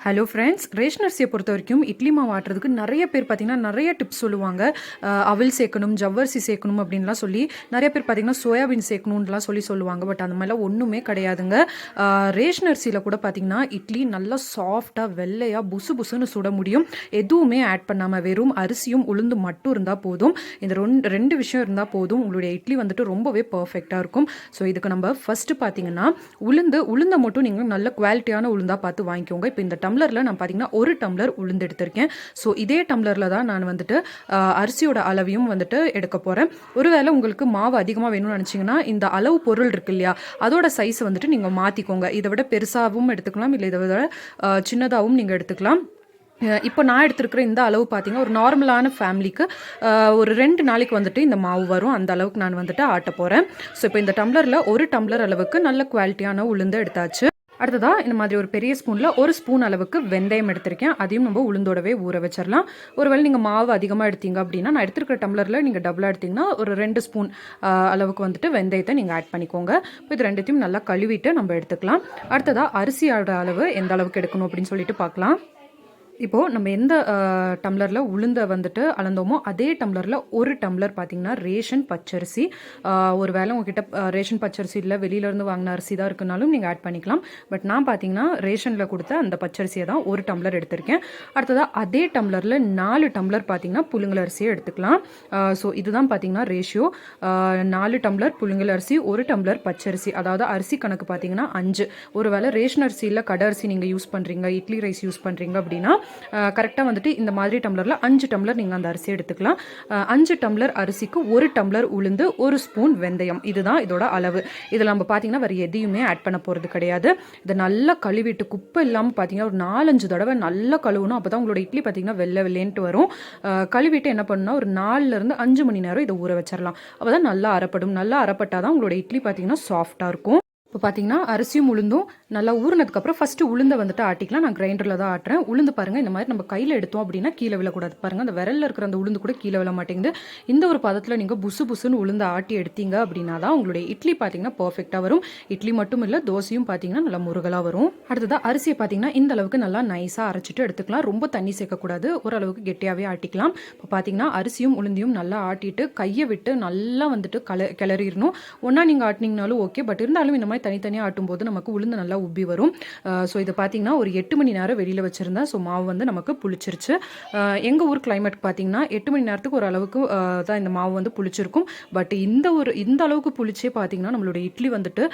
Hello friends ration அரிசியை பொறுத்த வரைக்கும் இட்லி மாவு ஆட்டுறதுக்கு நிறைய பேர் பார்த்திங்கன்னா நிறைய டிப்ஸ் சொல்லுவாங்க. அவில் அவல் சேர்க்கணும் ஜவ்வரிசி சேர்க்கணும் அப்படின்லாம் சொல்லி நிறைய பேர் பார்த்தீங்கன்னா சோயாபீன் சேர்க்கணுன்லாம் சொல்லி சொல்லுவாங்க. பட் அந்த மாதிரிலாம் ஒன்றுமே கிடையாதுங்க. அஹ், ரேஷன் அரிசியில் கூட பார்த்தீங்கன்னா இட்லி நல்லா சாஃப்டாக வெள்ளையாக புசு புசுன்னு சுட முடியும். எதுவுமே ஆட் பண்ணாமல் வெறும் அரிசியும் உளுந்து மட்டும் இருந்தால் போதும். இந்த ரெண்டு ரெண்டு விஷயம் இருந்தால் போதும். உங்களுடைய இட்லி வந்துட்டு ரொம்பவே பர்ஃபெக்டாக இருக்கும். ஸோ இதுக்கு நம்ம ஃபஸ்ட்டு பார்த்தீங்கன்னா உளுந்து உளுந்தை மட்டும் நீங்கள் நல்ல குவாலிட்டியான உளுந்தாக பார்த்து வாங்கிக்கோங்க. இப்போ இந்த டம்ளரில் நான் பார்த்தீங்கன்னா ஒரு டம்ளர் உளுந்து எடுத்திருக்கேன். ஸோ இதே டம்ளரில் தான் நான் வந்துட்டு அரிசியோட அளவையும் வந்துட்டு எடுக்க போகிறேன் ஒருவேளை உங்களுக்கு மாவு அதிகமாக வேணும்னு நினச்சிங்கன்னா இந்த அளவு பொருள் இருக்கு இல்லையா அதோட சைஸ் வந்துட்டு நீங்கள் மாற்றிக்கோங்க இதை விட பெருசாகவும் எடுத்துக்கலாம் இல்லை இதை விட சின்னதாகவும் நீங்கள் எடுத்துக்கலாம். இப்போ நான் எடுத்துருக்கிற இந்த அளவு பார்த்தீங்கன்னா ஒரு நார்மலான ஃபேமிலிக்கு ஒரு ரெண்டு நாளைக்கு வந்துட்டு இந்த மாவு வரும். அந்த அளவுக்கு நான் வந்துட்டு ஆட்ட போகிறேன் ஸோ இப்போ இந்த டம்ளரில் ஒரு டம்ளர் அளவுக்கு நல்ல குவாலிட்டியான உளுந்து எடுத்தாச்சு. அடுத்ததாக இந்த மாதிரி ஒரு பெரிய ஸ்பூனில் ஒரு ஸ்பூன் அளவுக்கு வெந்தயம் எடுத்திருக்கேன். அதையும் நம்ம உளுந்தோடவே ஊற வச்சிடலாம் ஒருவேளை நீங்கள் மாவு அதிகமாக எடுத்தீங்க அப்படின்னா நான் எடுத்திருக்கிற டம்ளரில் நீங்கள் டபுளாக எடுத்தீங்கன்னா ஒரு ரெண்டு ஸ்பூன் அளவுக்கு வந்துட்டு வெந்தயத்தை நீங்கள் ஆட் பண்ணிக்கோங்க. இப்போ இது ரெண்டுத்தையும் நல்லா கழுவிட்டு நம்ம எடுத்துக்கலாம். அடுத்ததாக அரிசியோட அளவு எந்த அளவுக்கு எடுக்கணும் அப்படின்னு சொல்லிட்டு பார்க்கலாம். இப்போது நம்ம எந்த டம்ளரில் உளுந்தை வந்துட்டு அளந்தோமோ அதே டம்ளரில் ஒரு டம்ளர் பார்த்தீங்கன்னா ரேஷன் பச்சரிசி. ஒரு வேளை உங்ககிட்ட ரேஷன் பச்சரிசி இல்லை வெளியிலேருந்து வாங்கின அரிசி தான் இருக்குனாலும் நீங்கள் ஆட் பண்ணிக்கலாம். பட் நான் பார்த்தீங்கன்னா ரேஷனில் கொடுத்த அந்த பச்சரிசியை தான் ஒரு டம்ளர் எடுத்திருக்கேன். அடுத்ததாக அதே டம்ளரில் நாலு டம்ளர் பார்த்தீங்கன்னா புழுங்கல் அரிசியை எடுத்துக்கலாம். ஸோ இதுதான் பார்த்தீங்கன்னா ரேஷியோ நாலு டம்ளர் புழுங்கல் அரிசி ஒரு டம்ளர் பச்சரிசி அதாவது அரிசி கணக்கு பார்த்தீங்கன்னா அஞ்சு. ஒரு வேளை ரேஷன் அரிசி இல்லை கடை அரிசி நீங்கள் யூஸ் பண்ணுறீங்க இட்லி ரைஸ் யூஸ் பண்ணுறீங்க அப்படின்னா கரெக்டாக வந்துட்டு இந்த மாதிரி டம்ளரில் அஞ்சு டம்ளர் நீங்கள் அந்த அரிசி எடுத்துக்கலாம். அஞ்சு டம்ளர் அரிசிக்கு ஒரு டம்ளர் உளுந்து ஒரு ஸ்பூன் வெந்தயம். இதுதான் இதோட அளவு. இதில் நம்ம பார்த்தீங்கன்னா வேறு எதையுமே ஆட் பண்ண போகிறது கிடையாது. இதை நல்லா கழுவிட்டு குப்பை இல்லாமல் பார்த்தீங்கன்னா ஒரு நாலஞ்சு தடவை நல்லா கழுவணும். அப்போ தான் உங்களோட இட்லி பார்த்தீங்கன்னா வெள்ளை வெள்ளேன்ட்டு வரும். கழுவிட்டு என்ன பண்ணணும்னா ஒரு நாலுலேருந்து அஞ்சு மணி நேரம் இதை ஊற வச்சிடலாம் அப்போ தான் நல்லா அறப்படும். நல்லா அறப்பட்டால் தான் உங்களோட இட்லி பார்த்தீங்கன்னா சாஃப்டாக இருக்கும். இப்போ பார்த்தீங்கன்னா அரிசியும் உளுந்தும் நல்லா ஊறினதுக்கப்புறம் ஃபஸ்ட்டு உளுந்தை வந்துட்டு ஆட்டிக்கலாம். நான் கிரைண்டரில் தான் ஆட்டுறேன். உளுந்து பாருங்கள் இந்த மாதிரி நம்ம கையில் எடுத்தோம் அப்படின்னா கீழே விழக்கூடாது. பாருங்கள் அந்த விரலில் இருக்கிற அந்த உளுந்து கூட கீழே விழ மாட்டேங்குது. இந்த ஒரு பதத்தில் நீங்கள் புசு புசுன்னு உளுந்து ஆட்டி எடுத்தீங்க அப்படின்னா தான் உங்களுடைய இட்லி பார்த்தீங்கன்னா பர்ஃபெக்டாக வரும். இட்லி மட்டும் இல்லை தோசையும் பார்த்தீங்கன்னா நல்லா முருகலாக வரும். அடுத்ததாக அரிசியை பார்த்தீங்கன்னா இந்த அளவுக்கு நல்லா நைஸாக அரைச்சிட்டு எடுத்துக்கலாம். ரொம்ப தண்ணி சேர்க்கக்கூடாது. ஓரளவுக்கு கெட்டியாகவே ஆட்டிக்கலாம். இப்போ பார்த்தீங்கன்னா அரிசியும் உளுந்தையும் நல்லா ஆட்டிட்டு கையை விட்டு நல்லா வந்துட்டு கல கிளறிடணும். ஒன்றா நீங்கள் ஆட்டினீங்கனாலும் ஓகே பட் இருந்தாலும் இந்த மாதிரி தனித்தனியாக ஆட்டும்போது நமக்கு உளுந்து நல்லா உப்பி வரும். ஸோ இதை பார்த்தீங்கன்னா ஒரு எட்டு மணி நேரம் வெளியில் வச்சுருந்தேன். ஸோ மாவு வந்து நமக்கு புளிச்சிருச்சு. எங்கள் ஊர் கிளைமேட் பார்த்தீங்கன்னா எட்டு மணி நேரத்துக்கு ஒரு அளவுக்கு தான் இந்த மாவு வந்து புளிச்சிருக்கும். பட் இந்த ஒரு இந்த அளவுக்கு புளிச்சே பார்த்தீங்கன்னா நம்மளோட இட்லி வந்துட்டு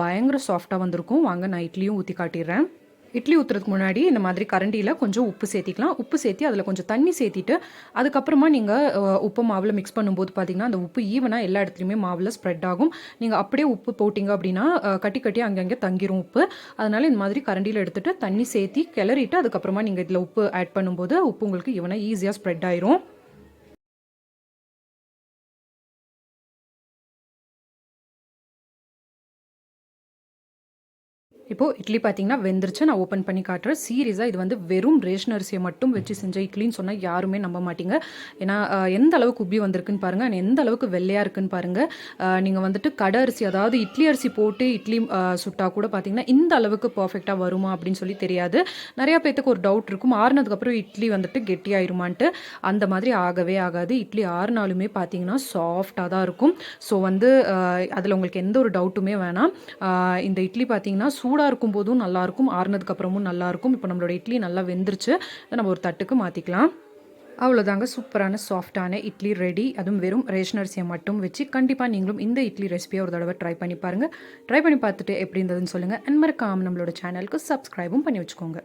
பயங்கர சாஃப்டாக வந்திருக்கும். வாங்க நான் இட்லியும் ஊற்றி காட்டிடுறேன். இட்லி ஊற்றுறதுக்கு முன்னாடி இந்த மாதிரி கரண்டியில் கொஞ்சம் உப்பு சேர்த்திக்கலாம். உப்பு சேர்த்தி அதில் கொஞ்சம் தண்ணி சேர்த்திட்டு அதுக்கப்புறமா நீங்கள் உப்பு மாவில் மிக்ஸ் பண்ணும்போது பார்த்தீங்கன்னா அந்த உப்பு ஈவனாக எல்லா இடத்துலையுமே மாவில் ஸ்ப்ரெட் ஆகும். நீங்கள் அப்படியே உப்பு போட்டிங்க அப்படின்னா கட்டி கட்டி அங்கங்கே தங்கிரும் உப்பு. அதனால் இந்த மாதிரி கரண்டியில் எடுத்துகிட்டு தண்ணி சேர்த்தி கிளறிட்டு அதுக்கப்புறமா நீங்கள் இதில் உப்பு ஆட் பண்ணும்போது உப்பு உங்களுக்கு ஈவனாக ஈஸியாக ஸ்ப்ரெட் ஆயிரும். இப்போது இட்லி பார்த்தீங்கன்னா வெந்துருச்சு. நான் ஓப்பன் பண்ணி காட்டுறேன். சீரியஸாக இது வந்து வெறும் ரேஷன் அரிசியை மட்டும் வச்சு செஞ்ச இட்லின்னு சொன்னால் யாருமே நம்ப மாட்டீங்க. ஏன்னா எந்த அளவுக்கு உப்பி வந்திருக்குன்னு பாருங்கள் அண்ட் எந்த அளவுக்கு வெள்ளையாக இருக்குன்னு பாருங்கள் நீங்கள் வந்துட்டு கடை அரிசி அதாவது இட்லி அரிசி போட்டு இட்லி சுட்டா கூட பார்த்தீங்கன்னா இந்த அளவுக்கு பர்ஃபெக்டாக வருமா அப்படின்னு சொல்லி தெரியாது. நிறையா பேத்துக்கு ஒரு டவுட் இருக்கும். ஆறுனதுக்கப்புறம் இட்லி வந்துட்டு கெட்டியாயிருமான்ட்டு. அந்த மாதிரி ஆகவே ஆகாது. இட்லி ஆறுனாலுமே பார்த்தீங்கன்னா சாஃப்டாக தான் இருக்கும். ஸோ வந்து அதில் உங்களுக்கு எந்த ஒரு டவுட்டுமே வேணாம். இந்த இட்லி பார்த்தீங்கன்னா சூடாக இருக்கும் போதும் நல்லாயிருக்கும் ஆறுனதுக்கப்புறமும் நல்லாயிருக்கும். இப்போ நம்மளோட இட்லி நல்லா வெந்துருச்சு. அதை நம்ம ஒரு தட்டுக்கு மாற்றிக்கலாம் அவ்வளோதாங்க. சூப்பரான சாஃப்டான இட்லி ரெடி. அதுவும் வெறும் ரேஷன் அரிசியை மட்டும் வச்சு கண்டிப்பாக நீங்களும் இந்த இட்லி ரெசிபியை ஒரு தடவை ட்ரை பண்ணி பாருங்கள் ட்ரை பண்ணி பார்த்துட்டு எப்படி இருந்ததுன்னு சொல்லுங்கள் அண்ட் மறக்காம நம்மளோட சேனலுக்கு சப்ஸ்கிரைபும் பண்ணி வச்சுக்கோங்க.